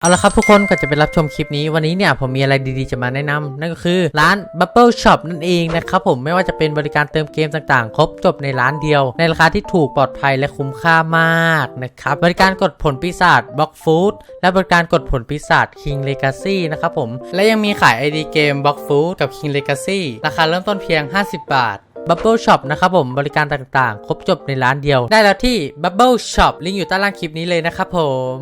เอาละครับทุกคนก่อนจะไปรับชมคลิปนี้วันนี้เนี่ยผมมีอะไรดีๆจะมาแนะนำนั่นก็คือร้าน Bubble Shop นั่นเองนะครับผมไม่ว่าจะเป็นบริการเติมเกมต่างๆ ครบจบในร้านเดียว ในราคาที่ถูกปลอดภัยและคุ้มค่ามากนะครับบริการกดผลปีศาจ Block Food และบริการกดผลปีศาจ King Legacy นะครับผมและยังมีขาย ID เกม Block Food กับ King Legacy ราคาเริ่มต้นเพียง 50 บาท Bubble Shop นะครับผมบริการต่างๆ ครบจบในร้านเดียว ได้แล้วที่ Bubble Shop ลิงก์อยู่ใต้ล่างคลิปนี้เลยนะครับผม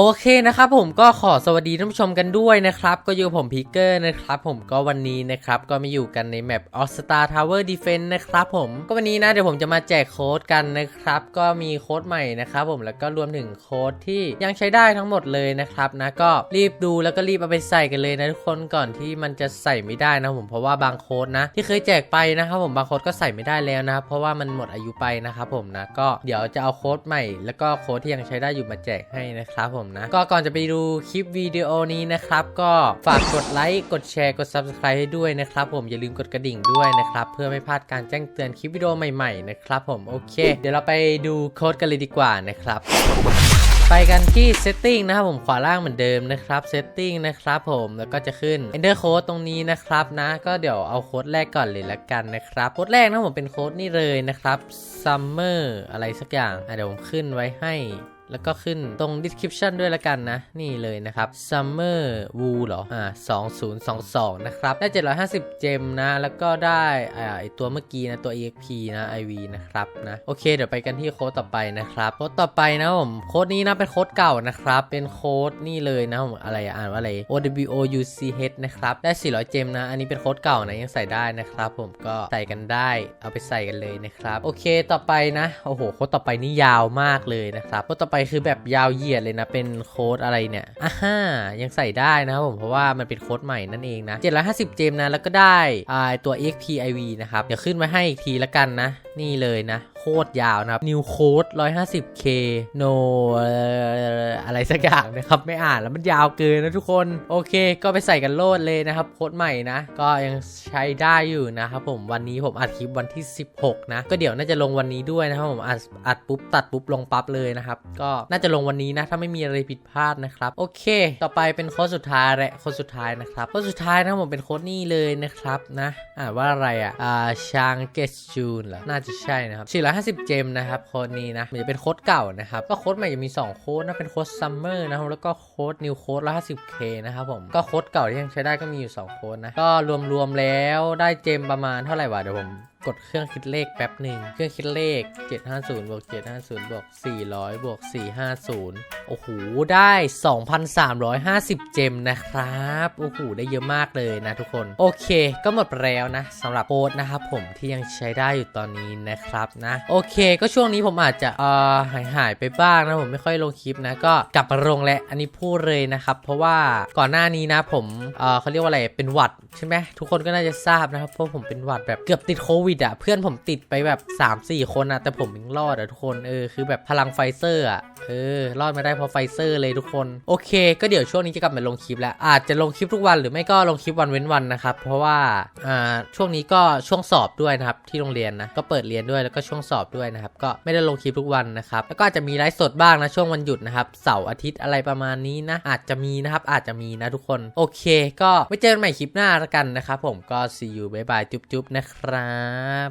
โอเคนะครับผมก็ขอสวัสดีท่านผู้ชมกันด้วยนะครับ ก็อยู่ผมพีเกอร์นะครับผมก็วันนี้นะครับก็มาอยู่กันในแมป All Star Tower Defense นะครับผมก็วันนี้นะเดี๋ยวผมจะมาแจกโค้ดกันนะครับ ก็มีโค้ดใหม่นะครับผมแล้วก็รวมถึงโค้ดที่ยังใช้ได้ทั้งหมดเลยนะครับนะก็รีบดูแล้วก็รีบเอาไปใส่กันเลยนะทุกคนก่อนที่มันจะใส่ไม่ได้นะผมเพราะว่าบางโค้ดนะ ที่เคยแจกไปนะครับผมบางโค้ดก็ใส่ไม่ได้แล้วนะครับเพราะว่ามันหมดอายุไปนะครับผมนะก็เดี๋ยวจะเอาโค้ดใหม่ แล้วก็โค้ดที่ยังใช้ได้อยู่มาแจกให้นะครับผมนะ ก็ก่อนจะไปดูคลิปวิดีโอนี้นะครับ ก็ฝากกดไลค์กดแชร์กด Subscribe ให้ด้วยนะครับ ผมอย่าลืมกดกระดิ่งด้วยนะครับ เพื่อไม่พลาดการแจ้งเตือนคลิปวิดีโอใหม่ๆนะครับผมโอเค เดี๋ยวเราไปดูโค้ดกันเลยดีกว่านะครับไปกันที่ setting นะครับผมขวาล่างเหมือนเดิมนะครับ setting นะครับผมแล้วก็จะขึ้น enter code ตรงนี้นะครับนะ ก็เดี๋ยวเอาโค้ดแรกก่อนเลยละกันนะครับโค้ดแรกนะผมเป็นโค้ดนี่เลยนะครับ summer อะไรสักอย่างอะเดี๋ยวผมขึ้นไว้ให้ แล้วก็ขึ้นตรง description ด้วยละกันนะ นี่เลยนะครับ summer woo เหรอ อ่า 2022 นะครับ ได้ 750 เจมนะ แล้วก็ได้ อ่าไอตัวเมื่อกี้นะ ตัว exp นะ iv นะครับนะ โอเค เดี๋ยวไปกันที่โค้ดต่อไปนะครับ โค้ดต่อไปนะผม โค้ดนี้นะ เป็นโค้ดเก่านะครับ เป็นโค้ดนี่เลยนะผมอะไรอะอ่านว่าอะไร o w o u c h นะครับ ได้ 400 เจมนะ อันนี้เป็นโค้ดเก่านะ ยังใส่ได้นะครับผม ก็ใส่กันได้ เอาไปใส่กันเลยนะครับ โอเค ต่อไปนะ โอ้โห โค้ดต่อไปนี่ยาวมากเลยนะครับ โค้ดต่อไปคือแบบยาวเหยียดเลยนะ เป็นโค้ดอะไรเนี่ยอ่าฮ่ายังใส่ได้นะครับผม เพราะว่ามันเป็นโค้ดใหม่นั่นเองนะ750เจมนะ แล้วก็ได้อ่าตัว exp iv นะครับ เดี๋ยวขึ้นไว้ให้อีกทีละกันนะ นี่เลยนะ โคตรยาวนะครับ new code 150k no เอ่ออะไรสักอย่างนะครับ ไม่อ่านแล้วมันยาวเกินนะทุกคน โอเค ก็ไปใส่กันโลดเลยนะครับ โค้ดใหม่นะ ก็ยังใช้ได้อยู่นะครับผมวันนี้ผมอัดคลิปวันที่ 16 นะ ก็เดี๋ยวน่าจะลงวันนี้ด้วยนะครับผมอัดอัดปุ๊บตัดปุ๊บลงปั๊บเลยนะครับ ก็น่าจะลงวันนี้นะ ถ้าไม่มีอะไรผิดพลาดนะครับ โอเค ต่อไปเป็นโค้ดสุดท้ายและโค้ดสุดท้ายนะครับโค้ดสุดท้ายนะผมเป็นโค้ดนี่เลยนะครับนะอ่านว่าอะไรอะอ่าชางเกสจูนเหรอน่าจะใช่นะครับ450 เจมนะครับโค้ดนี้นะมันจะเป็นโค้ดเก่านะครับก็โค้ดใหม่จะมี 2 โค้ดนะเป็นโค้ดซัมเมอร์นะครับแล้วก็โค้ดนิวโค้ด150 k นะครับผมก็โค้ดเก่าที่ยังใช้ได้ก็มีอยู่ 2 โค้ดนะก็รวมๆแล้วได้เจมประมาณเท่าไหร่วะเดี๋ยวผมกดเครื่องคิดเลขแป๊บหนึ่งเครื่องคิดเลข 750บวก750บวก400บวก450 โอ้โห ได้ 2,350 เจมนะครับ โอ้โห ได้เยอะมากเลยนะทุกคน โอเค ก็หมดไปแล้วนะสำหรับโค้ดนะครับผมที่ยังใช้ได้อยู่ตอนนี้นะครับนะ โอเค ก็ช่วงนี้ผมอาจจะเอ่อหายหายๆไปบ้างนะผมไม่ค่อยลงคลิปนะ ก็กลับมาลงแล้วอันนี้พูดเลยนะครับ เพราะว่าก่อนหน้านี้นะผมเอ่อเขาเรียกว่าอะไรเป็นหวัดใช่ไหมทุกคนก็น่าจะทราบนะครับเพราะผมเป็นหวัดแบบเกือบติดโควิดอะเพื่อนผมติดไปแบบ 3-4 คนอะแต่ผมยังรอดอะทุกคนเออคือแบบพลังไฟเซอร์อะ เออ รอดมาได้เพราะไฟเซอร์เลยทุกคน โอเค ก็เดี๋ยวช่วงนี้จะกลับมาลงคลิปแล้ว อาจจะลงคลิปทุกวันหรือไม่ก็ลงคลิปวันเว้นวันนะครับ เพราะว่า อ่า ช่วงนี้ก็ช่วงสอบด้วยนะครับ ที่โรงเรียนนะ ก็เปิดเรียนด้วยแล้วก็ช่วงสอบด้วยนะครับ ก็ไม่ได้ลงคลิปทุกวันนะครับ แล้วก็อาจจะมีไลฟ์สดบ้างนะช่วงวันหยุดนะครับ เสาร์อาทิตย์อะไรประมาณนี้นะ อาจจะมีนะครับ อาจจะมีนะทุกคน โอเค ก็ไว้เจอกันใหม่คลิปหน้าละกันนะครับผม ก็ see you bye bye จุ๊บๆนะครับ